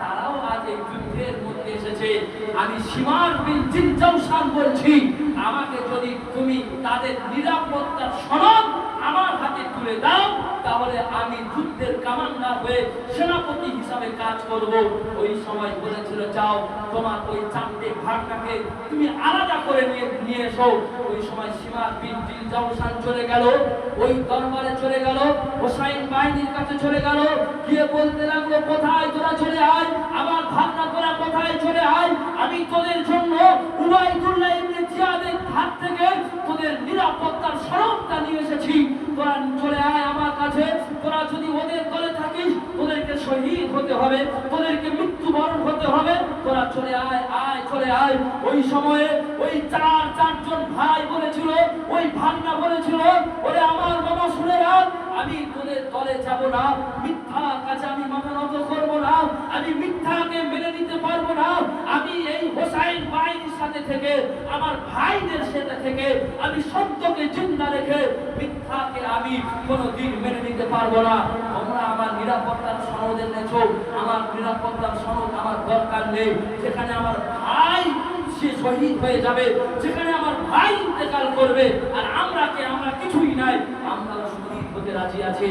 তারাও আজ এই যুদ্ধের মধ্যে এসেছে। আমি সীমার বিন জিনজাউসান বলছি, আমাকে যদি তুমি তাদের নিরাপত্তার সনদ আমার হাতে তুলে দাও তাহলে আমি যুদ্ধের কামান্ডার হয়ে সেনাপতি হিসাবে কাজ করব। ওই সময় বলেছিল, যাও, তোমার ওই চারটে ভাগটাকে তুমি আলাদা করে নিয়ে এসো। ওই সময় সীমার বিন জিনজাউসান চলে গেল, ওই দরবারে চলে গেল, হোসাইন বাহিনীর কাছে চলে গেল। গিয়ে বলতে লাগল, কোথায় তোরা চলে আয়? আমার ভাবনা তোরা কোথায় চলে আয়? আমি তোদের জন্য উবাইদুল্লাহ ইবনে জিয়াদের হাত থেকে তোদের নিরাপত্তার সরবটা নিয়ে এসেছি। তোরা চলে আয় আমার কাছে। তোরা যদি ওদের দলে থাকিস তোদেরকে শহীদ হতে হবে তোদেরকে মৃত্যুবরণ হতে হবে। তোরা চলে আয় আয়, চলে আয়। ওই সময়ে ওই চার, চারজন ভাই বলেছিল, ওই ভান্না বলেছিল, ওরে আমার বাবা, শুনে রাখ, আমি তোদের দলে যাব না। মিথ্যা কাছে আমি মামা নত আমি মিথ্যাকে মেনে নিতে পারব না। আমি এই হোসাইন বাহিনীর সাথে থেকে, আমার ভাইদের সাথে থেকে আমি সত্যকে জিন্দা রেখে মিথ্যাকে আমি কোনোদিন মেনে নিতে পারব না। তোমরা আমার নিরাপত্তার সনদ এনেছো। আমার নিরাপত্তার সনদ আমার দরকার নেই। যেখানে আমার ভাই সে শহীদ হয়ে যাবে, যেখানে আমার ভাই ইন্তেকাল করবে, আর আমরা কে? আমরা কিছুই নাই। আমরা শহীদ হতে রাজি আছি।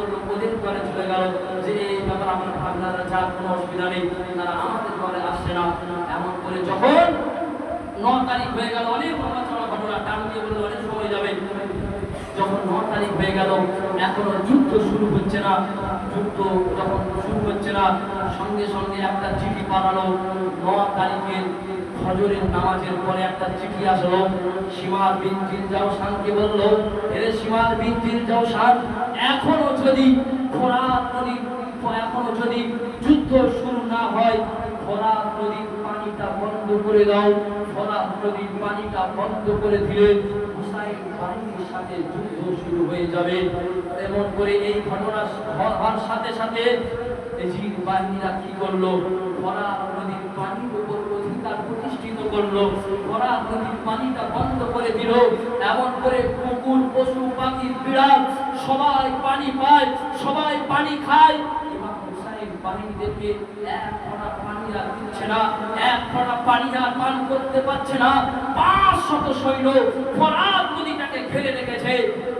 করল ওদের দলে চলে গেল। যে এই ব্যাপার আমার আপনারা যার কোনো অসুবিধা নেই, তারা আমাদের দলে আসছে না। এমন করে যখন ন তারিখ হয়ে গেল, অনেক চড়া ঘটনা, টান দিয়ে বলল, অনেক সময় যাবে। যখন ন তারিখ হয়ে গেল, এখনও যুদ্ধ শুরু হচ্ছে না। যুদ্ধ যখন শুরু হচ্ছে না, সঙ্গে সঙ্গে একটা চিঠি পাঠালো ন তারিখে ফজরের নামাজের পরে একটা চিঠি আসলো, সীমার বিন জিনজাও শানকে বলল, এরে সীমার বিন জিনজাও শান, এখনও যদি এখনও যদি যুদ্ধ শুরু না হয়, ফোরাত নদীর পানিটা বন্ধ করে দাও। ফোরাত নদীর পানিটা বন্ধ করে দিলে বাহিনীর সাথে যুদ্ধ শুরু হয়ে যাবে। এমন করে এই ঘটনা হওয়ার সাথে সাথে কি করল? নদীর পানির উপর করল। ফোরাত নদীর পানিটা বন্ধ করে দিল। এমন করে কুকুর, পশু, পাখি, বিড়াল সবাই পানি পায়, সবাই পানি খায়। এক পানি আর দিচ্ছে না, এক পানি আর পান করতে পারছে না। নদীটাকে রেখেছে।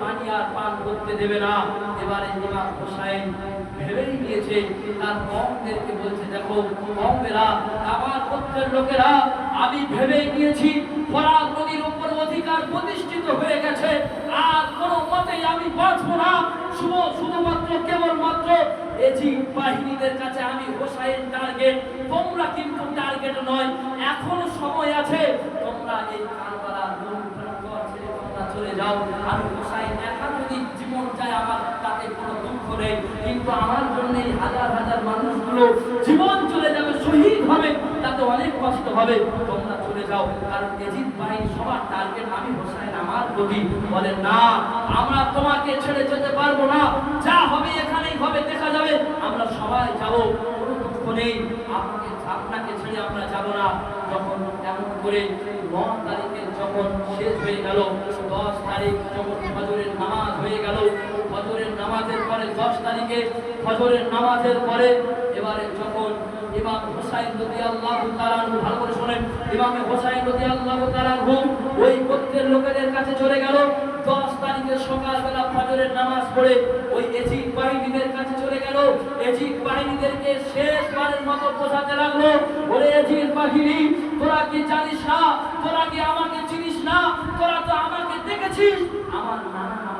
পানি আর পান করতে দেবে না। এবারে ইমাম হুসাইন ভেবেই নিয়েছে। তার কমদেরকে বলছে, দেখো কমেরা আমার গোত্রের লোকেরা, আমি ভেবেই নিয়েছি ফরাত নদীর উপর অধিকার প্রতিষ্ঠিত হয়ে গেছে। আর কোনো মতেই আমি বাঁচবো না। শুধু শুধুমাত্র কেবলমাত্র এজি বাহিনীদের কাছে আমি হোসাইন টার্গেট। তোমরা কিন্তু টার্গেট নয়, এখনও সময় আছে। তোমরা এই কারবালা চলে যাও। আমি হোসাইন একা যদি জীবন চাই আমার নেই কিন্তু আমার জন্য হাজার হাজার মানুষগুলো জীবন চলে যাবে, শহীদ হবে, তাতে অনেক কষ্ট হবে। তোমরা চলে যাও, কারণ এজিদ বাহিনী সবার টার্গেট আমি হোসাইন আমার প্রতি। বলেন না, আমরা তোমাকে ছেড়ে যেতে পারব না। যা হবে এখানেই হবে, দেখা যাবে। আমরা সবাই যাব, কোনো দুঃখ নেই। আপনাকে আপনাকে ছেড়ে আমরা যাব না। যখন এমন করে ন তারিখে যখন শেষ হয়ে গেল, দশ তারিখ যখন ফজরের নামাজ হয়ে গেল নামাজের পরে দশ তারিখে ফজরের নামাজের পরে এবারে যখন ইমাম হোসাইন রদি আল্লাহ তালানহু ভালো করে শোনেন, ইমাম হোসাইন রদি আল্লাহ তালানহু ওই গোত্রের লোকেদের কাছে চলে গেল। দশ তারিখে সকালবেলা ফজরের নামাজ পড়ে ওই এজিদ বাহিনীদের কাছে চলে গেল। এজিদ বাহিনীদেরকে শেষবারের মতো বোঝাতে লাগল, ওরে এজিদ বাহিনী, তোরা কি জানিস না? তোরা কি আমাকে চিনিস না? তোরা তো আমাকে দেখেছিস? আমার নানা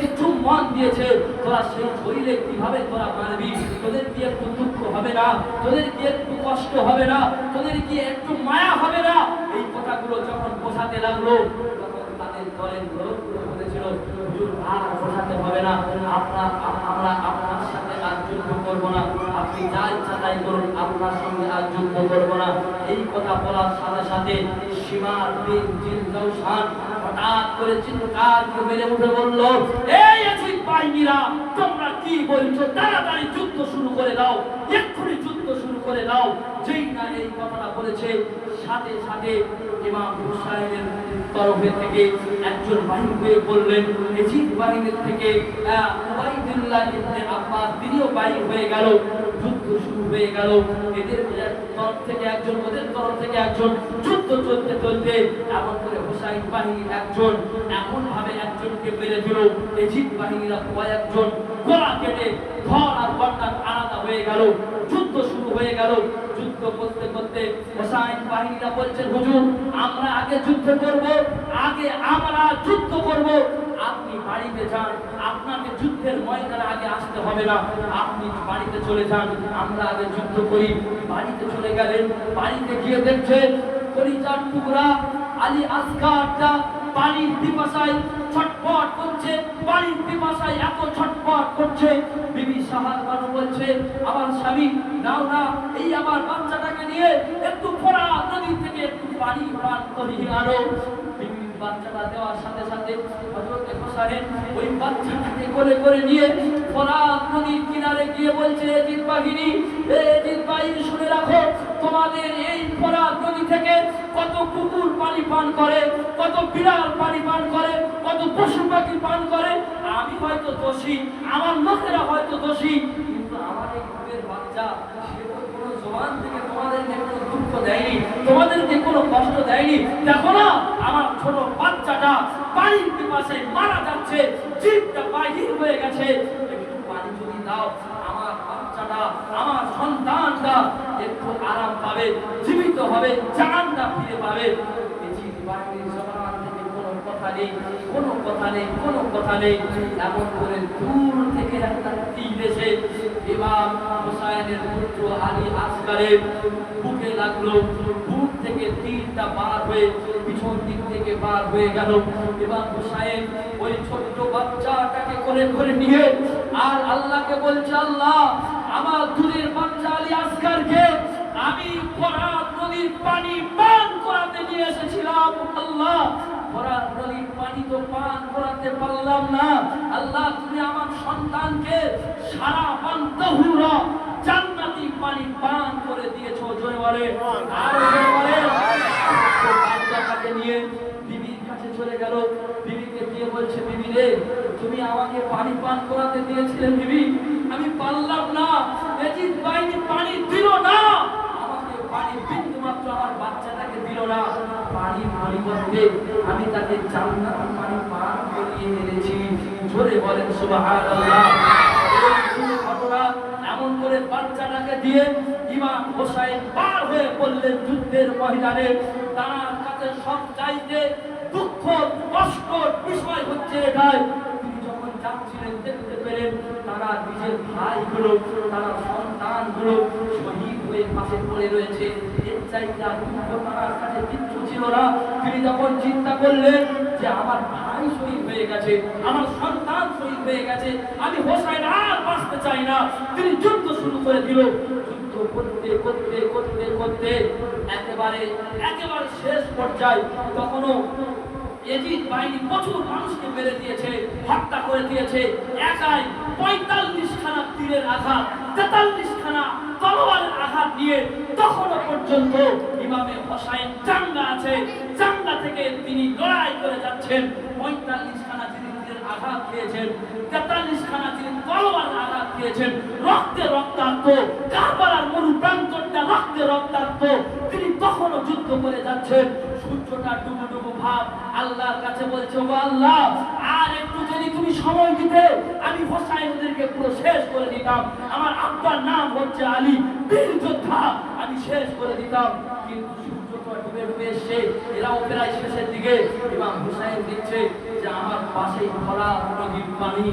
চুম্বন দিয়েছে, তোরা সেই শরীরে কীভাবে তোরা মানবি তোদের কি একটু দুঃখ হবে না? তোদের কি একটু কষ্ট হবে না? তোদের কি একটু মায়া হবে না? এই কথাগুলো যখন বোঝাতে লাগল আপনার সাথে সঙ্গে আর যুদ্ধ করব না। এই কথা বলার সাথে সাথে সীমার হঠাৎ করে চিৎকার করে মেরে উঠে বলল, এই আজিব বাহিনীরা, তোমরা কি বলছো? তাড়াতাড়ি যুদ্ধ শুরু করে দাও, এক্ষুনি যুদ্ধ শুরু করে দাও। যেই না এই কথাটা বলেছে, সাথে সাথে ইমাম হুসাইনের তরফে থেকে একজন বাহিনী হয়ে বললেন, এজিদ বাহিনীর থেকে উবাইদুল্লাহ ইবনে আব্বাস তিনিও বাহিনী হয়ে গেল, যুদ্ধ শুরু হয়ে গেল। এদের তরফ থেকে একজন, ওদের তরফ থেকে একজন, যুদ্ধ চলতে চলতে এমন করে হুসাইন বাহিনীর একজন এমন ভাবে একজনকে মেরে দিল এজিদ বাহিনীরা কয়েকজন গলা কেটে ধর আর বর্ণার আলাদা হয়ে গেল। যুদ্ধ শুরু হয়ে গেল। যুদ্ধ করতে করতে হোসাইন বাহিনীরা বলছেন হুজুর, আমরা আগে যুদ্ধ করব, আগে আমরা যুদ্ধ করব। আপনি বাড়িতে যান। আপনাকে যুদ্ধের ময়দানে আগে আসতে হবে না। আপনি বাড়িতে চলে যান। আমরা আগে যুদ্ধ করি। বাড়িতে চলে গেলেন। বাড়িতে গিয়ে দেখছেন কলিজার টুকরা, আলী আসগারটা পানির পিপাসায় ছটপট করছে পানির পিপাসায় এত ছটপট করছে। বিবি সাহার বানু বলছে, আমার স্বামী, নাও না, এই আমার বাচ্চাটাকে নিয়ে একটু ফোড়া নদী থেকে একটু পানি পান করিয়ে আনো। বাচ্চাটা দেওয়ার সাথে সাথে ওই বাচ্চাটাকে কোলে করে নিয়ে ফোরাত নদীর কিনারে গিয়ে বলছে, এজিদ বাহিনী, এ বাহিনী, শুনে রাখো, তোমাদের এই ফোরাত নদী থেকে কত কুকুর পানি পান করে, কত বিড়াল পানি পান করে, কত পশু পাখি পান করে আমি হয়তো দোষী, আমার লোকেরা হয়তো দোষী, কিন্তু আমার এই বাচ্চা, সে তো কোনো জবান থেকে দুঃখ দেয়নি তোমাদেরকে কোনো কষ্ট দেয়নি, দেখো না, আমার ছোট বাচ্চাটা পানির পিপাসে মারা যাচ্ছে, জীবটা বাহির হয়ে গেছে। পানি যদি দাও, আমার বাচ্চাটা, আমার সন্তানটা একটু আরাম পাবে, জীবিত হবে, জানটা ফিরে পাবে। কথা নেই, কোনো কথা নেই, কোনো কথা নেই। এমন করে দূর থেকে একটা তীর এসে ইমাম হোসাইনের পুত্র আলী আসগারের বুকে লাগল। বুক থেকে তীরটা বার হয়ে পিছন দিক থেকে বার হয়ে গেল। ইমাম হোসাইন ওই ছোট্ট বাচ্চাটাকে করে করে নিয়ে, আর আল্লাহকে বলছে, আল্লাহ, আমার দূরের বাচ্চা আলী আসগারকে আমি ফরাত নদীর পানি পান করাতে নিয়ে এসেছিলাম। আল্লাহ তুমি কাছে চলে বিবিকে দিয়ে বিবি রে, তুমি আমাকে পানি পান করাতে দিয়েছিলে বিবি। আমি পারলাম না। বাহিনী পানি দিল না। আমাকে পানি বিন্দু আমার বাচ্চাটাকে দিল না। পানির পরিবর্তে আমি তাকে জান্নাত পানি পান করিয়ে এনেছি। জোরে বলেন, সুবহানাল্লাহ। এমন করে বাচ্চাটাকে দিয়ে ইমাম হোসাইন যুদ্ধের ময়দানে। তার কাছে সব চাইতে দুঃখ, কষ্ট বিষয় হচ্ছে এটাই। তিনি যখন যাচ্ছিলেন, দেখতে পেলেন তারা নিজের ভাইগুলো তারা সন্তানগুলো শহীদ হয়ে পাশে পড়ে রয়েছে। তিনি যখন চিন্তা করলেন যে, আমার ভাই শহীদ হয়ে গেছে, আমার সন্তান শহীদ হয়ে গেছে, আমি হোসাইন আর বাঁচতে চাই না। তিনি যুদ্ধ শুরু করে দিল। যুদ্ধ করতে করতে করতে করতে একেবারে একেবারে শেষ পর্যায়ে তখনও এজিদ বাহিনী প্রচুর মানুষকে মেরে দিয়েছে, হত্যা করে দিয়েছে। একাই পঁয়তাল্লিশ খানা তীরের আঘাত তেতাল্লিশ খানা তলোয়ারের আঘাত নিয়ে তখনও পর্যন্ত ইমামে হোসাইন চাঙ্গা আছে। চাঙ্গা থেকে তিনি লড়াই করে যাচ্ছেন। পঁয়তাল্লিশ খানা তিনি আঘাত খেয়েছেন তেতাল্লিশ খানা তিনি তলোয়ারের আঘাত খেয়েছেন রক্তে রক্তাক্ত, কারবালার মরু প্রান্তরটা রক্তে রক্তাক্ত, তিনি তখনও যুদ্ধ করে যাচ্ছেন। সূর্যটা ডুবু ডুবু ভাব আল্লাহর কাছে বলছে, ও আল্লাহ, আর একটু যদি তুমি সময় দিতে, আমি হোসাইনদেরকে পুরো শেষ করে দিতাম। আমার আব্বার নাম হচ্ছে আলী বীর যোদ্ধা আমি শেষ করে দিতাম। কিন্তু সূর্যটা ডুবে ডুবে এসছে। এরাও প্রায় শেষের দিকে। ইমাম হুসাইন দিচ্ছে যে আমার পাশেই ভরা নদীর পানি।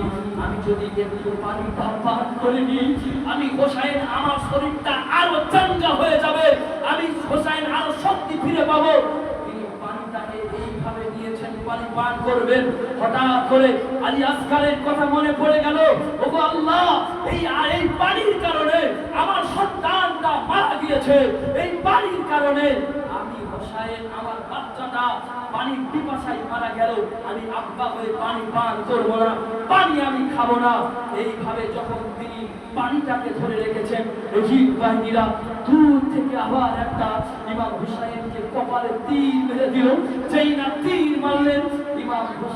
আমি যদি একটু পানি পান পান করে নিই, আমি হোসাইন আমার শরীরটা আরও চাঙ্গা হয়ে যাবে। আমি হোসাইন আরও শক্তি ফিরে পাবো তিনি পানিটাকে এইভাবে নিয়েছেন পানি পান করবেন। হঠাৎ করে আলী আসকারের কথা মনে পড়ে গেল, ওগো আল্লাহ, এই এই পানির কারণে আমার সন্তানটা মারা গিয়েছে। এই পানির কারণে আমি আমার বাচ্চাটা পানির পিপাসায় মারা গেল। আমি আব্বা হয়ে পানি পান করব না, পানি আমি খাব না। এইভাবে যখন তিনি পানিটাকে ধরে রেখেছেন এজিদ বাহিনীরা দূর থেকে আবার একটা ইমাম হুসাইনকে কপালে তীর মেরে দিল। যেই না তীর মারলেন ইমাম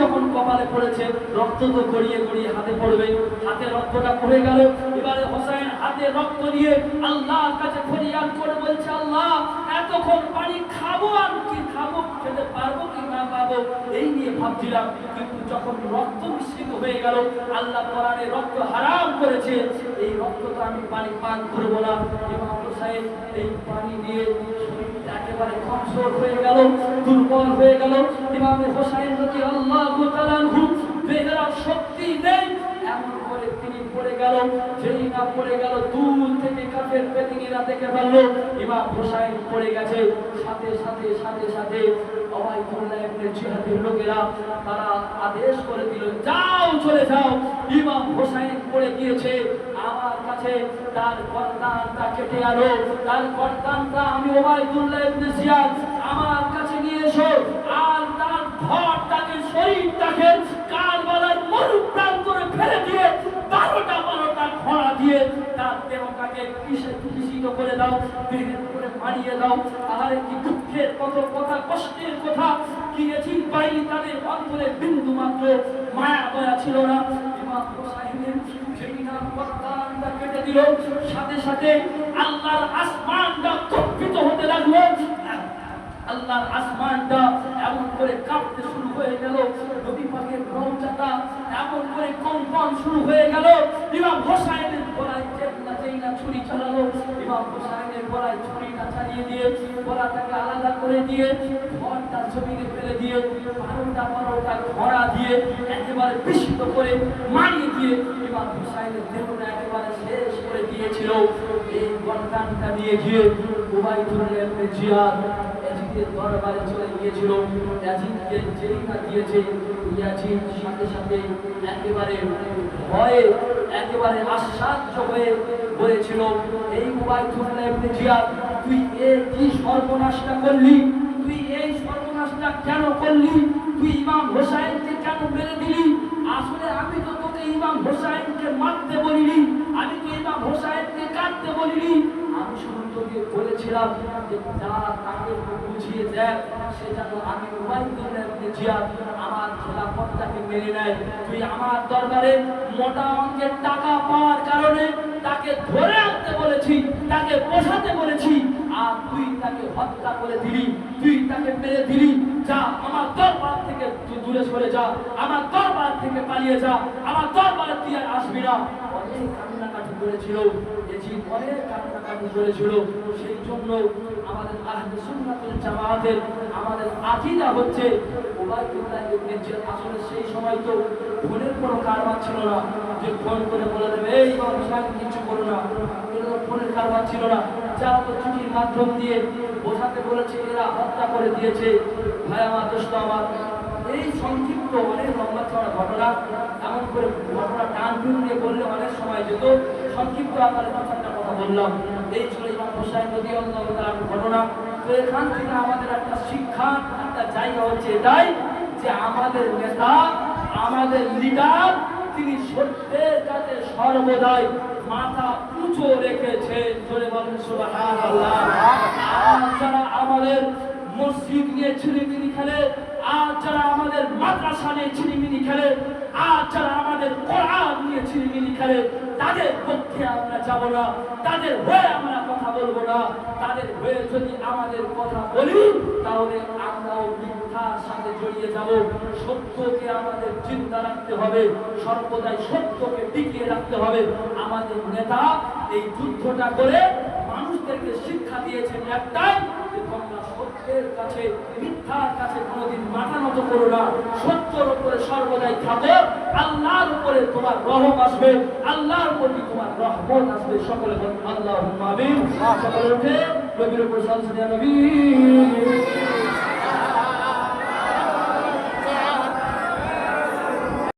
যখন কপালে পড়েছে, রক্ত তো গড়িয়ে হাতে পড়বে, হাতে রক্তটা পড়ে গেল। এবারে হোসাইন হাতে রক্ত নিয়ে আল্লাহর বলছে, আল্লাহ, এতক্ষণ পানি খাব আর কি খাব খেতে পারব কি না পাবো এই নিয়ে ভাবছিলাম, কিন্তু যখন রক্ত মিশ্রিত হয়ে গেল, আল্লাহ কোরআনে রক্ত হারাম করেছে। এই রক্ত তো আমি পানি পান করব না। এবং এই পানি দিয়ে শরীরটা একেবারে কমজোর হয়ে গেল, দুর্বল হয়ে গেল। শক্তি নেই এমন করে তিনি পড়ে গেল যেই না পড়ে গেল, দূর থেকে কাফের বেদিনীরা দেখে ফেলল। ইমাম হোসাইন পড়ে গেছে। সাথে সাথে সাথে সাথে জিহাদের লোকেরা তারা আদেশ করে দিল, যাও, চলে যাও। ইমাম হোসাইন পড়ে গিয়েছে। আমার কাছে তার গর্দানটা কেটে আনো। তার গর্দানটা আমি ওবাইদুল্লাহ ইবনে জিয়াদ। আমার কাছে নিয়ে এসো। আর তার ঘরটাকে শরীরটাকে কারবালার মরুপ্রাণ করে ফেলে দিয়ে বারোটা দিয়ে তার দেহটাকে পিষিত করে দাও দেহের করে মারিয়ে দাও। আর কি দুঃখের কত কথা, কষ্টের কথা? কি এজিদ বাহিনী তাদের অন্তরে বিন্দু মাত্র। মায়া, দয়া ছিল না। সাথে সাথে আল্লাহর আসমানটা কম্পিত হতে লাগল। আল্লাহর আসমানটা এমন করে কাঁপতে শুরু হয়ে গেল। নবী পাকের রওজাটা এমন করে কম্পন শুরু হয়ে গেল। ইমাম হোসাইনের গলায় চেতনা যেই না ছুরি চালালো ইমাম হোসাইনের গলায় ছুরিটা চালিয়ে দিয়ে গলাটাকে আলাদা করে দিয়ে ঘরটা জমিনে ফেলে দিয়ে বারোটা বারোটা ঘোড়া দিয়ে একেবারে বিশুদ্ধ করে মারিয়ে দিয়ে ইমাম হোসাইনের দেহটা একেবারে শেষ করে দিয়েছিল। এই গন্ডানটা নিয়ে গিয়ে উবাইদুল্লাহ ইবনে জিয়াদ ইয়াজিদের দরবারে চলে গিয়েছিল। ইয়াজিদকে না দিয়েছে ইয়াজিদ সাথে সাথে একেবারে ভয়ে, একেবারে আশ্চর্য হয়ে বলেছিল, এই উবাইদুল্লাহ ইবনে জিয়াদ তুই এ কি সর্বনাশটা করলি? তুই এই সর্বনাশটা কেন করলি? তুই ইমাম হোসাইনকে কেন মেরে দিলি? আসলে আমি তো তোকে ইমাম হোসাইনকে মারতে বলিনি, আমি তো ইমাম হোসাইনকে কাটতে বলিনি। আমি শুধু বলেছিলাম যে যা তাকে বুঝিয়ে দেখ সে যেন আমি জিয়াদ আমার খেলাফতটাকে মেনে নেয়। তুই আমার দরবারে মোটা অঙ্কের টাকা পাওয়ার কারণে তাকে ধরে আনতে বলেছি, তাকে বসাতে বলেছি, আর তুই তাকে হত্যা করে দিলি, তুই তাকে মেরে দিলি। যা, আমার দরবার থেকে দূরে সরে যা, আমার দরবার থেকে পালিয়ে যা, আমার দরবারে তুই আর আসবি না। করেছিল এজিদ অনেক কান্নাকাটি করেছিল, সেই জন্য আমাদের আহলে জামাতের আমাদের আকীদা হচ্ছে ওবায়দুল্লাহ ইবনে আসলে সেই সময় তো ফোনের কোনো কারবার ছিল না, যে ফোন করে বলে দেবে, এই সাহেব কিছু করো না। ফোনের কারবার ছিল না। যারা তো চিঠির মাধ্যম দিয়ে বোঝাতে বলেছে, এরা হত্যা করে দিয়েছে। ভাই আমার দোস্ত আমার, এই সংক্ষিপ্ত অনেক লম্বা চড়া ঘটনা, এমন করে ঘটনা টান টুন দিয়ে বললে অনেক সময় যেত। সংক্ষিপ্ত আকারে চারটা কথা বললাম। এই ছিল ইমাম হোসাইন নদী ঘটনা, তো এখান থেকে আমাদের একটা শিক্ষা, একটা জায়গা হচ্ছে এটাই যে আমাদের নেতা, আমাদের লিডার তিনি সত্যের কাছে সর্বদাই মাথা উঁচু রেখেছে। জোরে বলেন আর যারা আমাদের মসজিদ নিয়ে ছিনিমিনি খেলে, আর যারা আমাদের মাদ্রাসা নিয়ে ছিনিমিনি খেলে, আর যারা আমাদের নিয়ে নিয়ে ছিনিমিনি খেলে তাদের পক্ষে আমরা যাব না। তাদের হয়ে আমরা কথা বলব না। তাদের হয়ে যদি আমাদের কথা বলি, তাহলে আমরাও মিথ্যার সাথে জড়িয়ে যাব। সত্যকে আমাদের চিন্তা রাখতে হবে। সর্বদাই সত্যকে টিকিয়ে রাখতে হবে। আমাদের নেতা এই যুদ্ধটা করে মানুষদেরকে শিক্ষা দিয়েছেন একটাই যে সত্যের কাছে, মিথ্যার কাছে কোনোদিন মাথা নত করো না। সত্যর উপরে সর্বদাই থাকো। আল্লাহর উপরে তোমার রহম আসবে। আল্লাহর প্রতি তোমার রহমত আসবে। সকলে আল্লাহ সকলে উঠে নবীর উপর সালসালিয়া নবী